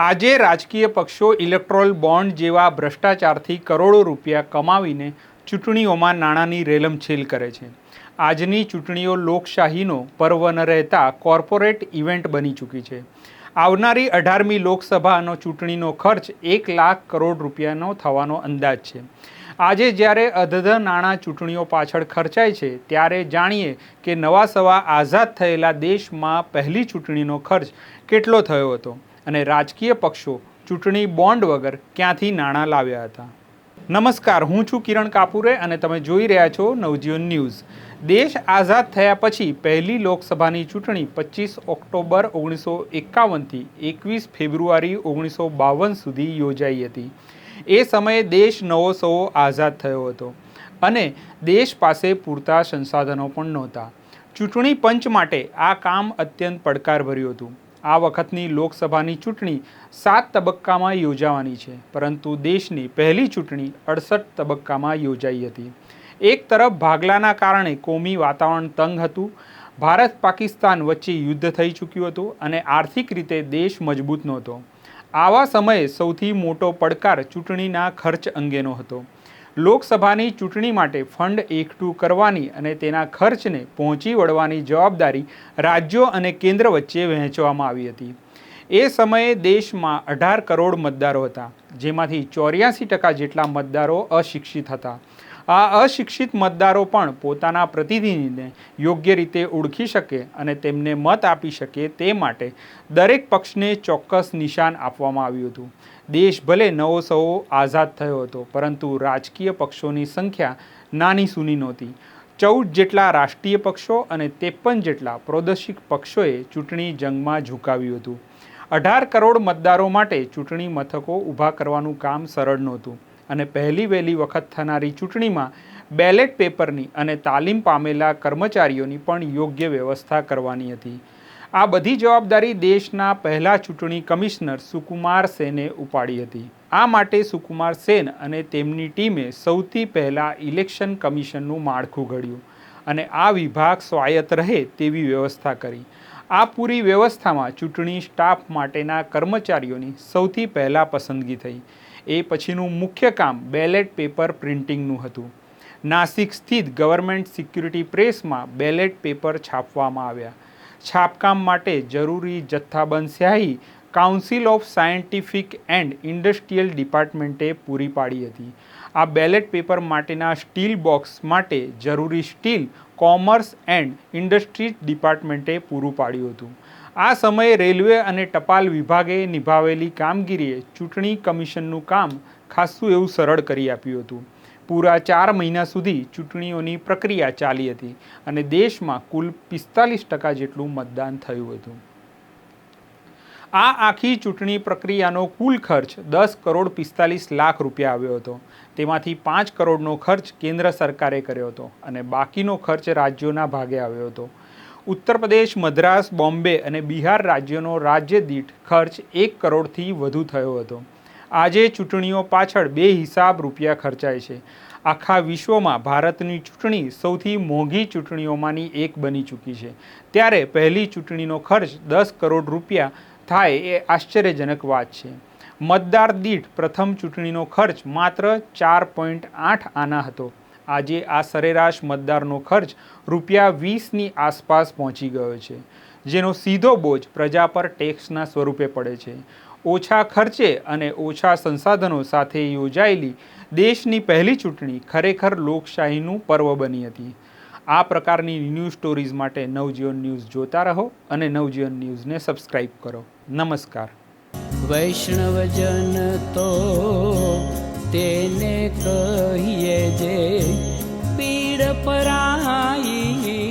આજે રાજકીય પક્ષો ઇલેક્ટ્રોલ બોન્ડ જેવા ભ્રષ્ટાચારથી કરોડો રૂપિયા કમાવીને ચૂંટણીઓમાં નાણાંની રેલમછેલ કરે છે. આજની ચૂંટણીઓ લોકશાહીનો પર્વ ન રહેતા કોર્પોરેટ ઇવેન્ટ બની ચૂકી છે. આવનારી અઢારમી લોકસભાનો ચૂંટણીનો ખર્ચ એક લાખ કરોડ રૂપિયાનો થવાનો અંદાજ છે. આજે જ્યારે અધધ નાણાં ચૂંટણીઓ પાછળ ખર્ચાય છે, ત્યારે જાણીએ કે નવા સવા આઝાદ થયેલા દેશમાં પહેલી ચૂંટણીનો ખર્ચ કેટલો થયો હતો. અને રાજકીય પક્ષો ચૂંટણી બોન્ડ વગર ક્યાંથી નાણાં લાવ્યા હતા. નમસ્કાર, હું છું કિરણ કાપુરે અને તમે જોઈ રહ્યા છો નવજીવન ન્યૂઝ. દેશ આઝાદ થયા પછી પહેલી લોકસભાની ચૂંટણી પચીસ ઓક્ટોબર ઓગણીસો એકાવનથી એકવીસ ફેબ્રુઆરી ઓગણીસો બાવન સુધી યોજાઈ હતી. એ સમયે દેશ નવો સવો આઝાદ થયો હતો અને દેશ પાસે પૂરતા સંસાધનો પણ નહોતા. ચૂંટણી પંચ માટે આ કામ અત્યંત પડકારભર્યું હતું. આ વખતની લોકસભાની ચૂંટણી સાત તબક્કામાં યોજાવાની છે, પરંતુ દેશની પહેલી ચૂંટણી અડસઠ તબક્કામાં યોજાઈ હતી. એક તરફ ભાગલાના કારણે કોમી વાતાવરણ તંગ હતું, ભારત પાકિસ્તાન વચ્ચે યુદ્ધ થઈ ચૂક્યું હતું અને આર્થિક રીતે દેશ મજબૂત નહોતો. આવા સમયે સૌથી મોટો પડકાર ચૂંટણીના ખર્ચ અંગેનો હતો. લોકસભાની ચૂંટણી માટે ફંડ એકઠું કરવાની અને તેના ખર્ચને પહોંચી વળવાની જવાબદારી રાજ્યો અને કેન્દ્ર વચ્ચે વહેંચવામાં આવી હતી. એ સમયે દેશમાં અઢાર કરોડ મતદારો હતા, જેમાંથી ચોર્યાસી ટકા જેટલા મતદારો અશિક્ષિત હતા. આ અશિક્ષિત મતદારો પણ પોતાના પ્રતિનિધિને યોગ્ય રીતે ઓળખી શકે અને તેમને મત આપી શકે તે માટે દરેક પક્ષને ચોક્કસ નિશાન આપવામાં આવ્યું હતું. દેશ ભલે નવો સવો આઝાદ થયો હતો, પરંતુ રાજકીય પક્ષોની સંખ્યા નાની સૂની નહોતી. ચૌદ જેટલા રાષ્ટ્રીય પક્ષો અને ત્રેપન જેટલા પ્રોદેશિક પક્ષોએ ચૂંટણી જંગમાં ઝુકાવ્યું હતું. અઢાર કરોડ મતદારો માટે ચૂંટણી મથકો ઊભા કરવાનું કામ સરળ નહોતું અને પહેલી વહેલી વખત થનારી ચૂંટણીમાં બેલેટ પેપરની અને તાલીમ પામેલા કર્મચારીઓની પણ યોગ્ય વ્યવસ્થા કરવાની હતી. આ બધી જવાબદારી દેશના પહેલા ચૂંટણી કમિશનર સુકુમાર સેને ઉપાડી હતી. આ માટે સુકુમાર સેન અને તેમની ટીમે સૌથી પહેલાં ઇલેક્શન કમિશનનું માળખું ઘડ્યું અને આ વિભાગ સ્વાયત્ત રહે તેવી વ્યવસ્થા કરી. આ પૂરી વ્યવસ્થામાં ચૂંટણી સ્ટાફ માટેના કર્મચારીઓની સૌથી પહેલાં પસંદગી થઈ. એ પછીનું મુખ્ય કામ બેલેટ પેપર પ્રિન્ટિંગનું હતું. નાસિક સ્થિત ગવર્મેન્ટ સિક્યુરિટી પ્રેસમાં બેલેટ પેપર છાપવામાં આવ્યા. છાપકામ માટે જરૂરી જથ્થાબંધ Syahi council of scientific and industrial ડિપાર્ટમેન્ટે પૂરી પાડી હતી. આ બેલેટ પેપર માટેના સ્ટીલ બોક્સ માટે જરૂરી સ્ટીલ, કોમર્સ એન્ડ ઇન્ડસ્ટ્રીઝ ડિપાર્ટમેન્ટે પૂરું પાડ્યું હતું. આ સમયે રેલવે અને ટપાલ વિભાગે નિભાવેલી કામગીરીએ ચૂંટણી કમિશનનું કામ ખાસું એવું સરળ કરી આપ્યું હતું. પૂરા ચાર મહિના સુધી ચૂંટણીઓની પ્રક્રિયા ચાલી હતી અને દેશમાં કુલ પિસ્તાલીસ ટકા જેટલું મતદાન થયું હતું. આ આખી ચૂંટણી પ્રક્રિયાનો કુલ ખર્ચ દસ કરોડ પિસ્તાલીસ લાખ રૂપિયા આવ્યો હતો. તેમાંથી પાંચ કરોડનો ખર્ચ કેન્દ્ર સરકારે કર્યો હતો અને બાકીનો ખર્ચ રાજ્યોના ભાગે આવ્યો હતો. ઉત્તર પ્રદેશ, મદ્રાસ, બોમ્બે અને બિહાર રાજ્યોનો રાજ્ય દીઠ ખર્ચ એક કરોડથી વધુ થયો હતો. આજે ચૂંટણીઓ પાછળ બે હિસાબ રૂપિયા ખર્ચાય છે. આખા વિશ્વમાં ભારતની ચૂંટણી સૌથી મોંઘી ચૂંટણીઓમાંની એક બની ચૂકી છે. ત્યારે પહેલી ચૂંટણીનો ખર્ચ દસ કરોડ રૂપિયા થાય એ આશ્ચર્યજનક વાત છે. મતદાર દીઠ પ્રથમ ચૂંટણીનો ખર્ચ માત્ર ચાર પોઈન્ટ આઠ આના હતો. આજે આ સરેરાશ મતદારનો ખર્ચ રૂપિયા વીસની આસપાસ પહોંચી ગયો છે, જેનો સીધો બોજ પ્રજા પર ટેક્સના સ્વરૂપે પડે છે. ઓછા ખર્ચે અને ઓછા સંસાધનો સાથે યોજાયેલી દેશની પહેલી ચૂંટણી ખરેખર લોકશાહીનું પર્વ બની હતી. આ પ્રકારની ન્યૂઝ સ્ટોરીઝ માટે નવજીવન ન્યૂઝ જોતા રહો અને નવજીવન ન્યૂઝને સબસ્ક્રાઇબ કરો. નમસ્કાર. વૈષ્ણવજન તો તેને કહીએ જે પીડ પરાઈ